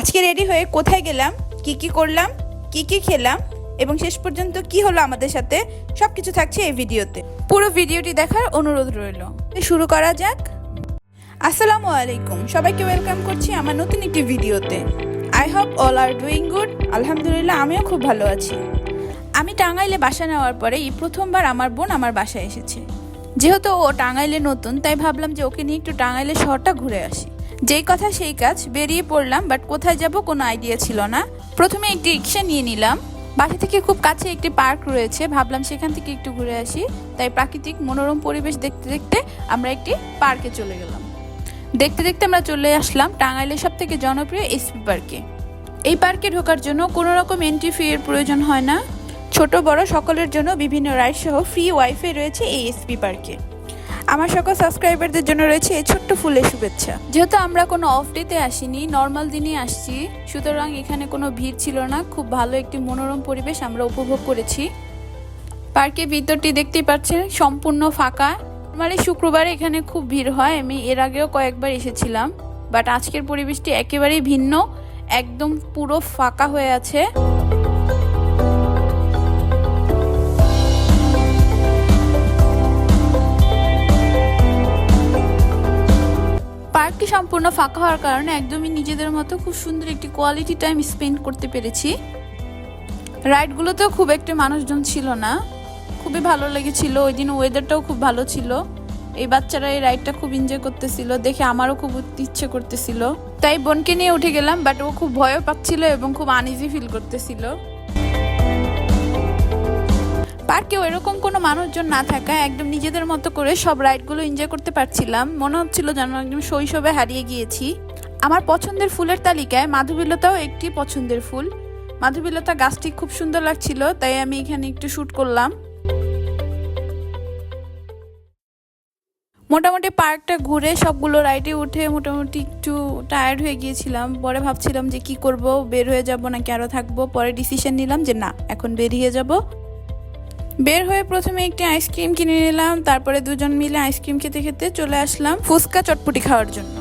আজকে রেডি হয়ে কোথায় গেলাম, কি কি করলাম, কি কি খেলাম এবং শেষ পর্যন্ত কি হলো আমাদের সাথে সব কিছু থাকছে এই ভিডিওতে। পুরো ভিডিওটি দেখার অনুরোধ রইল। শুরু করা যাক। আসসালামু আলাইকুম। সবাইকে ওয়েলকাম করছি আমার নতুন একটি ভিডিওতে। I hope all are doing good আলহামদুলিল্লাহ, আমিও খুব ভালো আছি। আমি টাঙ্গাইলে বাসা নেওয়ার পরে এই প্রথমবার আমার বোন আমার বাসায় এসেছে। যেহেতু ও টাঙ্গাইলে নতুন, তাই ভাবলাম যে ওকে নিয়ে একটু টাঙ্গাইলে শহরটা ঘুরে আসি। যেই কথা সেই কাজ, বেরিয়ে পড়লাম বাট কোথায় যাব কোনো আইডিয়া ছিল না। প্রথমে একটি রিক্সা নিয়ে নিলাম। বাসা থেকে খুব কাছে একটি পার্ক রয়েছে, ভাবলাম সেখান থেকে একটু ঘুরে আসি। তাই প্রাকৃতিক মনোরম পরিবেশ দেখতে দেখতে আমরা একটি পার্কে চলে গেলাম। দেখতে দেখতে আমরা চলে আসলাম টাঙ্গাইলের সব থেকে জনপ্রিয় এসপি পার্কে। এই পার্কে ঢোকার জন্য কোনো রকম এন্ট্রি ফি এর প্রয়োজন হয় না। ছোট, বড় সকলের জন্য বিভিন্ন রাইড সহ ফ্রি ওয়াইফাই রয়েছে এই এসপি পার্কে। আমার সকল সাবস্ক্রাইবারদের জন্য রয়েছে এই ছোট্ট ফুলের শুভেচ্ছা। যেহেতু আমরা কোনো অফ ডেতে আসিনি নর্মাল দিনে আসছি, সুতরাং এখানে কোনো ভিড় ছিল না, খুব ভালো একটি মনোরম পরিবেশ আমরা উপভোগ করেছি। পার্কের ভিতরটি দেখতেই পাচ্ছেন, সম্পূর্ণ ফাঁকা। মানে শুক্রবারে এখানে খুব ভিড় হয়, আমি এর আগেও কয়েকবার এসেছিলাম বাট আজকের পরিবেশটি একেবারেই ভিন্ন, একদম পুরো ফাঁকা হয়ে আছে। পার্কটি সম্পূর্ণ ফাঁকা হওয়ার কারণে একদমই নিজেদের মতো খুব সুন্দর একটি কোয়ালিটি টাইম স্পেন্ড করতে পেরেছি। রাইডগুলোতেও খুব একটা মানুষজন ছিল না। খুবই ভালো লেগেছিল। ওই দিন ওয়েদারটাও খুব ভালো ছিল। এই বাচ্চারা এই রাইডটা খুব এনজয় করতেছিল। দেখে আমারও খুব ইচ্ছে করতেছিল। তাই বোনকে নিয়ে উঠে গেলাম বাট ও খুব ভয়ও পাচ্ছিল এবং খুব আনইজি ফিল করতেছিল। পার্কে এরকম কোনো মানুষজন না থাকায় একদম নিজেদের মতো করে সব রাইডগুলো এনজয় করতে পারছিলাম। মনে হচ্ছিল যেন একদম শৈশবে হারিয়ে গিয়েছি। আমার পছন্দের ফুলের তালিকায় মাধবীলতাও একটি পছন্দের ফুল। মাধবীলতা গাছটি খুব সুন্দর লাগছিল, তাই আমি এখানে একটু শ্যুট করলাম। মোটামুটি পার্কটা ঘুরে সবগুলো রাইডে উঠে মোটামুটি একটু টায়ার্ড হয়ে গিয়েছিলাম। পরে ভাবছিলাম যে কি করব, বের হয়ে যাব নাকি আরও থাকব? পরে ডিসিশন নিলাম যে না, এখন বেরিয়ে যাব। বের হয়ে প্রথমে একটি আইসক্রিম কিনে নিলাম, তারপরে দুজন মিলে আইসক্রিম খেতে খেতে চলে আসলাম ফুচকা চটপটি খাওয়ার জন্য।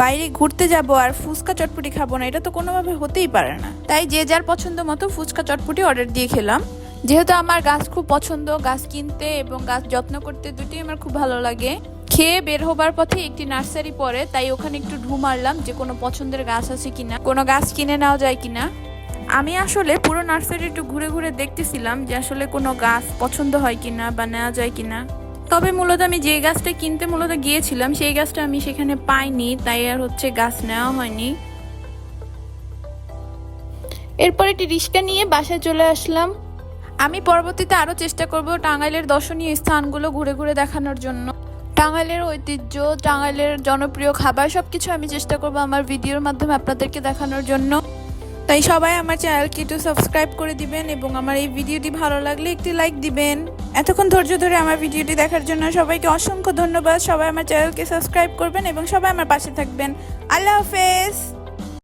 বাইরে ঘুরতে যাব আর ফুচকা চটপটি খাব না, এটা তো কোনোভাবে হতেই পারে না। তাই যে যার পছন্দ মতো ফুচকা চটপটি অর্ডার দিয়ে খেলাম। যেহেতু আমার গাছ খুব পছন্দ, গাছ কিনতে এবং গাছ যত্ন করতে দুটি আমার খুব ভালো লাগে। খেয়ে বের হবার পথে একটি নার্সারি পড়ে, তাই ওখানে একটু ঢু মারলাম যে কোনো পছন্দের গাছ আছে কিনা, কোনো গাছ কিনে নেওয়া যায় কিনা। আমি আসলে পুরো নার্সারি একটু ঘুরে ঘুরে দেখতেছিলাম যে আসলে কোনো গাছ পছন্দ হয় কিনা বা নেওয়া যায় কিনা। তবে মূলত আমি যে গাছটা কিনতে মূলত গিয়েছিলাম সেই গাছটা আমি সেখানে পাইনি তাই আর হচ্ছে গাছ নেওয়া হয়নি। এরপর একটি রিক্সা নিয়ে বাসায় চলে আসলাম। আমি পরবর্তীতে আরও চেষ্টা করব টাঙ্গাইলের দর্শনীয় স্থানগুলো ঘুরে ঘুরে দেখানোর জন্য। টাঙ্গাইলের ঐতিহ্য টাঙ্গাইলের জনপ্রিয় খাবার সবকিছু আমি চেষ্টা করব আমার ভিডিওর মাধ্যমে আপনাদেরকে দেখানোর জন্য। তাই সবাই আমার চ্যানেলকে একটু সাবস্ক্রাইব করে দিবেন এবং আমার এই ভিডিওটি ভালো লাগলে একটি লাইক দিবেন। এতক্ষণ ধৈর্য ধরে আমার ভিডিওটি দেখার জন্য সবাইকে অসংখ্য ধন্যবাদ। সবাই আমার চ্যানেলকে সাবস্ক্রাইব করবেন এবং সবাই আমার পাশে থাকবেন। আল্লাহ হাফেজ!